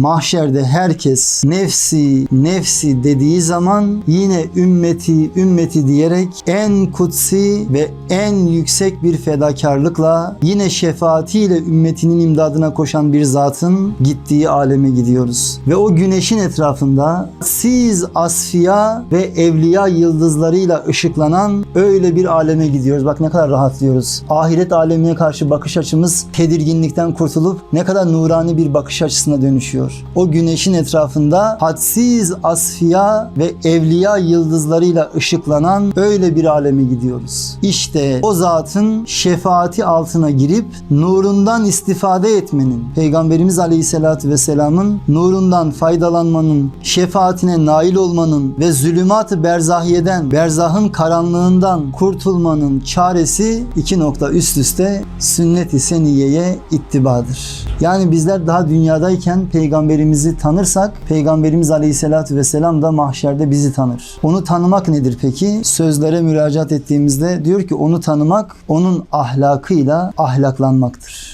mahşerde herkes nefsi nefsi dediği zaman yine ümmeti ümmeti diyerek en kutsi ve en yüksek bir fedakarlıkla yine şefaatiyle ümmetinin imdadına koşan bir zatın gittiği aleme gidiyoruz. Ve o güneşin etrafında siz asfiya ve evliya yıldızlarıyla ışıklanan öyle bir aleme gidiyoruz. Bak ne kadar rahatlıyoruz. Ahiret alemine karşı bakış açımız tedirginlikten kurtulup ne kadar nurani bir bakış açısına dönüşüyor. O güneşin etrafında hadsiz asfiya ve evliya yıldızlarıyla ışıklanan öyle bir aleme gidiyoruz. İşte o zatın şefaati altına girip nurundan istifade etmenin, Peygamberimiz Aleyhisselatü Vesselam'ın nurundan faydalanmanın, şefaatine nail olmanın ve zulümat-ı berzahiyeden, berzahın karanlığından kurtulmanın çaresi iki nokta üst üste sünnet-i seniyeye ittibadır. Yani bizler daha dünyadayken peygamberimizi tanırsak peygamberimiz aleyhissalatü vesselam da mahşerde bizi tanır. Onu tanımak nedir peki? Sözlere müracaat ettiğimizde diyor ki onu tanımak onun ahlakıyla ahlaklanmaktır.